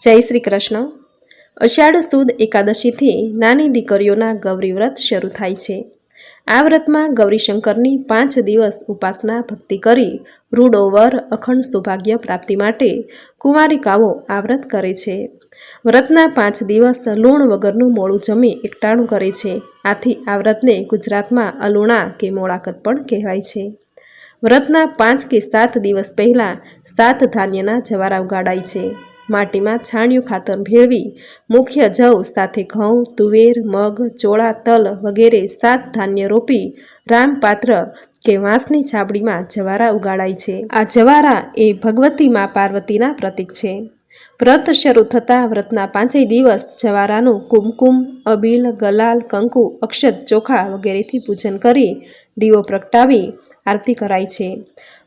જય શ્રી કૃષ્ણ. અષાઢ સુદ એકાદશીથી નાની દીકરીઓના ગૌરી વ્રત શરૂ થાય છે. આ વ્રતમાં ગૌરીશંકરની પાંચ દિવસ ઉપાસના ભક્તિ કરી રૂડો વર અખંડ સૌભાગ્ય પ્રાપ્તિ માટે કુંવારિકાઓ આ વ્રત કરે છે. વ્રતના પાંચ દિવસ લૂણ વગરનું મોડું જમી એકટાણું કરે છે. આથી આ વ્રતને ગુજરાતમાં અલુણા કે મોળાકત પણ કહેવાય છે. વ્રતના પાંચ કે સાત દિવસ પહેલાં સાત ધાન્યના જવારા ઉગાડાય છે. માટીમાં છાણિયું ખાતર ભેળવી, મુખ્ય જવ સાથે ઘઉં, તુવેર, મગ, ચોળા, તલ વગેરે સાત ધાન્ય રોપી રામપાત્ર કે વાંસની છાબડીમાં જવારા ઉગાડાય છે. આ જવારા એ ભગવતી મા પાર્વતીના પ્રતીક છે. વ્રત શરૂ થતાં વ્રતના પાંચેય દિવસ જવારાનું કુમકુમ, અબીલ, ગલાલ, કંકુ, અક્ષત, ચોખા વગેરેથી પૂજન કરી દીવો પ્રગટાવી આરતી કરાય છે.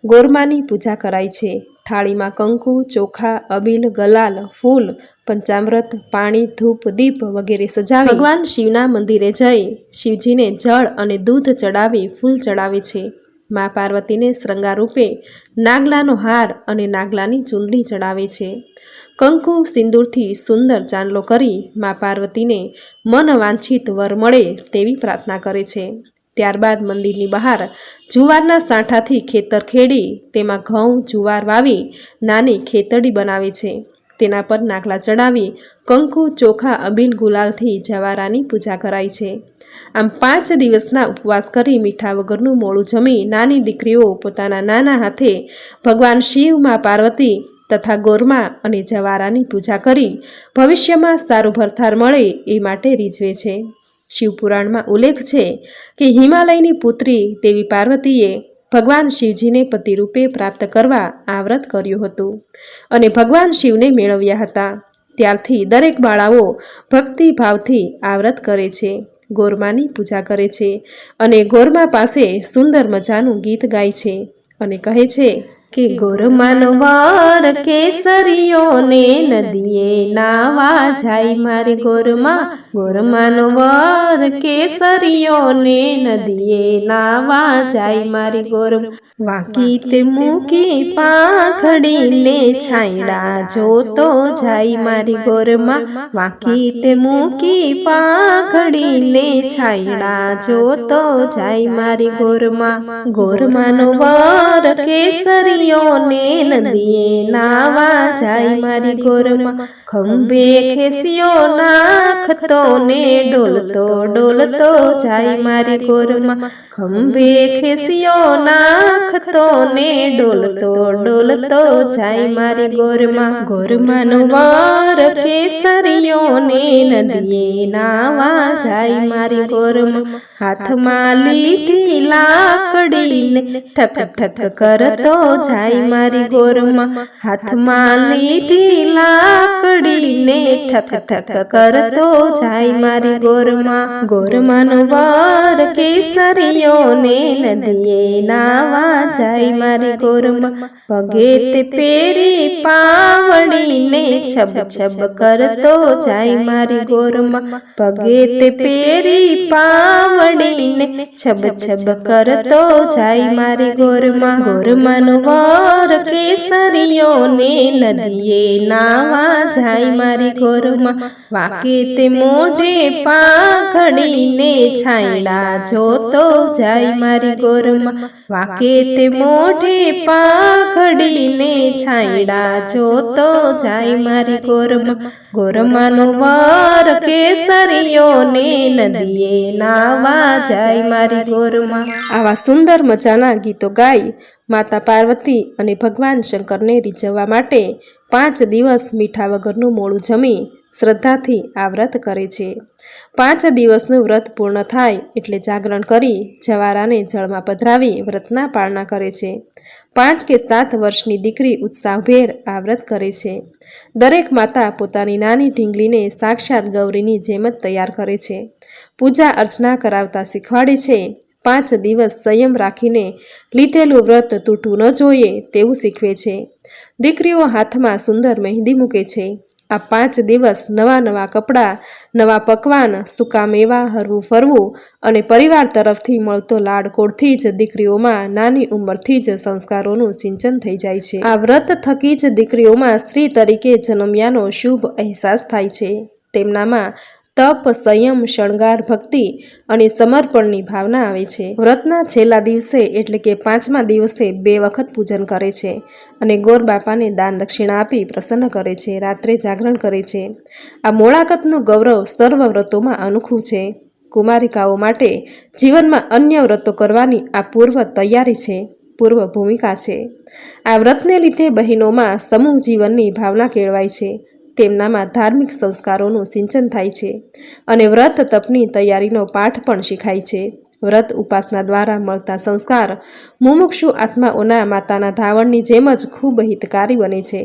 ગોરમાની પૂજા કરાય છે. થાળીમાં કંકુ, ચોખા, અબીલ, ગલાલ, ફૂલ, પંચામૃત, પાણી, ધૂપ, દીપ વગેરે સજાવી ભગવાન શિવના મંદિરે જઈ શિવજીને જળ અને દૂધ ચડાવી ફૂલ ચડાવે છે. મા પાર્વતીને શ્રૃંગાર રૂપે નાગલાનો હાર અને નાગલાની ચૂંદડી ચડાવે છે. કંકુ સિંદૂરથી સુંદર ચાંદલો કરી મા પાર્વતીને મન વાંછિત વર મળે તેવી પ્રાર્થના કરે છે. ત્યારબાદ મંદિરની બહાર જુવારના સાંઠાથી ખેતર ખેડી તેમાં ઘઉં, જુવાર વાવી નાની ખેતડી બનાવે છે. તેના પર નાગલા ચડાવી કંકુ, ચોખા, અબીલ, ગુલાલથી જવારાની પૂજા કરાય છે. આમ પાંચ દિવસના ઉપવાસ કરી મીઠા વગરનું મોડું જમી નાની દીકરીઓ પોતાના નાના હાથે ભગવાન શિવ, મા પાર્વતી તથા ગોરમા અને જવારાની પૂજા કરી ભવિષ્યમાં સારું ભરથાર મળે એ માટે રીઝવે છે. શિવપુરાણમાં ઉલ્લેખ છે કે હિમાલયની પુત્રી દેવી પાર્વતીએ ભગવાન શિવજીને પતિરૂપે પ્રાપ્ત કરવા આ વ્રત કર્યું હતું અને ભગવાન શિવને મેળવ્યા હતા. ત્યારથી દરેક બાળાઓ ભક્તિભાવથી આ વ્રત કરે છે, ગોરમાની પૂજા કરે છે અને ગોરમા પાસે સુંદર મજાનું ગીત ગાય છે અને કહે છે કે ગોરમાનો વાર કેસરીઓને નદીએ નાવા જાય મારી ગોરમા. ગોરમાનો વાર કેસરીઓને નદીએ નાવા જાય મારી ગોરમ. વાકી તે મૂકી પાંખડીને છાંયડા જોતો જાય મારી ગોરમા. વાકી તે મૂકી પાંખડીને છાંયડા જોતો જાય મારી ગોરમા. ગોરમાનો વાર કેસરીઓને નદીએ નાવા જાય મારી ગોરમાં. ખંભે ખેસિયો નાખતો ને ડોલતો ડોલતો જાય મારી ગોરમાં. ખંભે ખેસિયો નાખતો ને ડોલતો ડોલતો જાય મારી ગોરમાં. ગોરમાનો વાર કેસરીઓને નદીએ નાવા જાય મારી ગોરમાં. હાથમાં લીધી લાકડીને ઠક ઠક કરતો જાય મારી ગોરમાં હાથમાં લીધી લાકડીને ઠક ઠક કરતો જાય મારી ગોરમાં ગોરમાનો વાર કેસરીઓને નદીએ નાવા જાય મારી ગોરમાં પગે તે પેરી પાવડીને છબ છબ કરતો જાય મારી ગોરમાં પગે તે પેરી પાવડીને છબ છબ કરતો જાય મારી ગોરમાં ગોરમાનો વાર કેસરીઓને નદીએ નાવા જાય મારી ગોરમાં વાકે તે મોઢે પાંખડીને છાંયડા જોતો જાય મારી ગોરમાં વાકે તે મોઢે પાંખડીને છાંયડા જોતો જાય મારી ગોરમાં ગોરમાનો વાર કેસરીઓને નદીએ નાવા જાય મારી ગોરમાં આવા સુંદર મજાના ગીતો ગાઈ માતા પાર્વતી અને ભગવાન શંકરને રીઝવવા માટે પાંચ દિવસ મીઠા વગરનું મોડું જમી શ્રદ્ધાથી આ વ્રત કરે છે. પાંચ દિવસનું વ્રત પૂર્ણ થાય એટલે જાગરણ કરી જવારાને જળમાં પધરાવી વ્રતના પાળના કરે છે. પાંચ કે સાત વર્ષની દીકરી ઉત્સાહભેર આ વ્રત કરે છે. દરેક માતા પોતાની નાની ઢીંગલીને સાક્ષાત ગૌરીની જેમ જ તૈયાર કરે છે. પૂજા અર્ચના કરાવતા શીખવાડે છે પાંચ દિવસ સંયમ રાખીને લીધેલું વ્રત તૂટવું ન જોઈએ તેવું શીખવે છે. દીકરીઓ હાથમાં સુંદર મહેંદી મૂકે છે. આ પાંચ દિવસ નવા નવા કપડાં, નવા પકવાન, સૂકા મેવા, હરવું ફરવું અને પરિવાર તરફથી મળતો લાડકોડથી જ દીકરીઓમાં નાની ઉંમરથી જ સંસ્કારોનું સિંચન થઈ જાય છે. આ વ્રત થકી જ દીકરીઓમાં સ્ત્રી તરીકે જન્મ્યાનો શુભ અહેસાસ થાય છે. તેમનામાં તપ, સંયમ, શણગાર, ભક્તિ અને સમર્પણની ભાવના આવે છે. વ્રતના છેલ્લા દિવસે એટલે કે પાંચમા દિવસે બે વખત પૂજન કરે છે અને ગોર બાપાને દાન દક્ષિણા આપી પ્રસન્ન કરે છે, રાત્રે જાગરણ કરે છે. આ મોળાકતનું ગૌરવ સર્વ વ્રતોમાં અનોખું છે. કુમારિકાઓ માટે જીવનમાં અન્ય વ્રતો કરવાની આ પૂર્વ તૈયારી છે, પૂર્વ ભૂમિકા છે. આ વ્રતને લીધે બહેનોમાં સમૂહ જીવનની ભાવના કેળવાય છે. તેમનામાં ધાર્મિક સંસ્કારોનું સિંચન થાય છે અને વ્રત તપની તૈયારીનો પાઠ પણ શીખાય છે. વ્રત ઉપાસના દ્વારા મળતા સંસ્કાર મુમુક્ષુ આત્માઓના માતાના ધાવણની જેમ જ ખૂબ હિતકારી બને છે.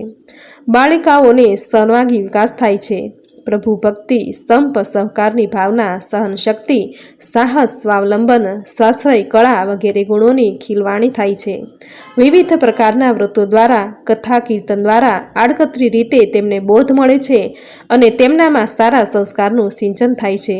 બાળિકાઓને સર્વાંગી વિકાસ થાય છે. પ્રભુ ભક્તિ, સંપ, સહકારની ભાવના સહન શક્તિ સાહસ, સ્વાવલંબન સ્વાશ્રય કળા વગેરે ગુણોની ખીલવાણી થાય છે. વિવિધ પ્રકારના વ્રતો દ્વારા, કથા કીર્તન દ્વારા આડકતરી રીતે તેમને બોધ મળે છે અને તેમનામાં સારા સંસ્કારનું સિંચન થાય છે.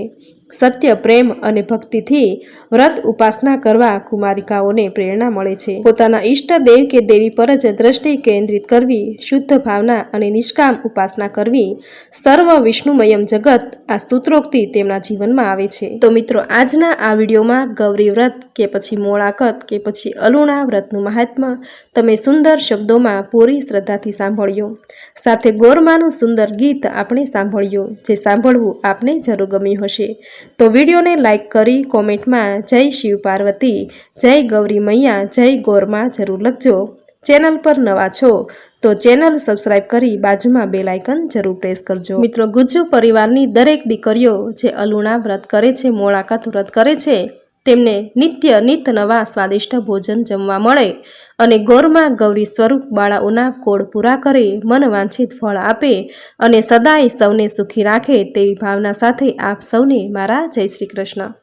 સત્ય, પ્રેમ અને ભક્તિથી વ્રત ઉપાસના કરવા કુમારિકાઓને પ્રેરણા મળે છે. પોતાના ઈષ્ટ દેવ કે દેવી પર જ દ્રષ્ટિ કેન્દ્રિત કરવી, શુદ્ધ ભાવના અને નિષ્કામ ઉપાસના કરવી સર્વ વિષ્ણુમયમ જગત આ સૂત્રોક્તિ તેમના જીવનમાં આવે છે. તો મિત્રો, આજના આ વિડીયોમાં ગૌરી વ્રત કે પછી મોળાકત કે પછી અલુણા વ્રતનું મહાત્મ્ય તમે સુંદર શબ્દોમાં પૂરી શ્રદ્ધાથી સાંભળ્યો. સાથે ગોરમાનું સુંદર ગીત આપણે સાંભળ્યું, જે સાંભળવું આપને જરૂર ગમ્યું હશે. તો વિડીયોને લાઇક કરી કોમેન્ટમાં જય શિવ પાર્વતી, જય ગૌરી મૈયા, જય ગોરમાં જરૂર લખજો. ચેનલ પર નવા છો તો ચેનલ સબસ્ક્રાઇબ કરી બાજુમાં બે લાઇકન જરૂર પ્રેસ કરજો. મિત્રો ગુજ્જુ પરિવારની દરેક દીકરીઓ જે અલુણા વ્રત કરે છે, મોળાકાત વ્રત કરે છે તેમને નિત્ય નિત નવા સ્વાદિષ્ટ ભોજન જમવા મળે અને ગોરમાં ગૌરી સ્વરૂપ બાળાઓના કોળ પૂરા કરે, મન વાંછિત ફળ આપે અને સદાય સૌને સુખી રાખે તેવી ભાવના સાથે આપ સૌને મારા જય શ્રી કૃષ્ણ.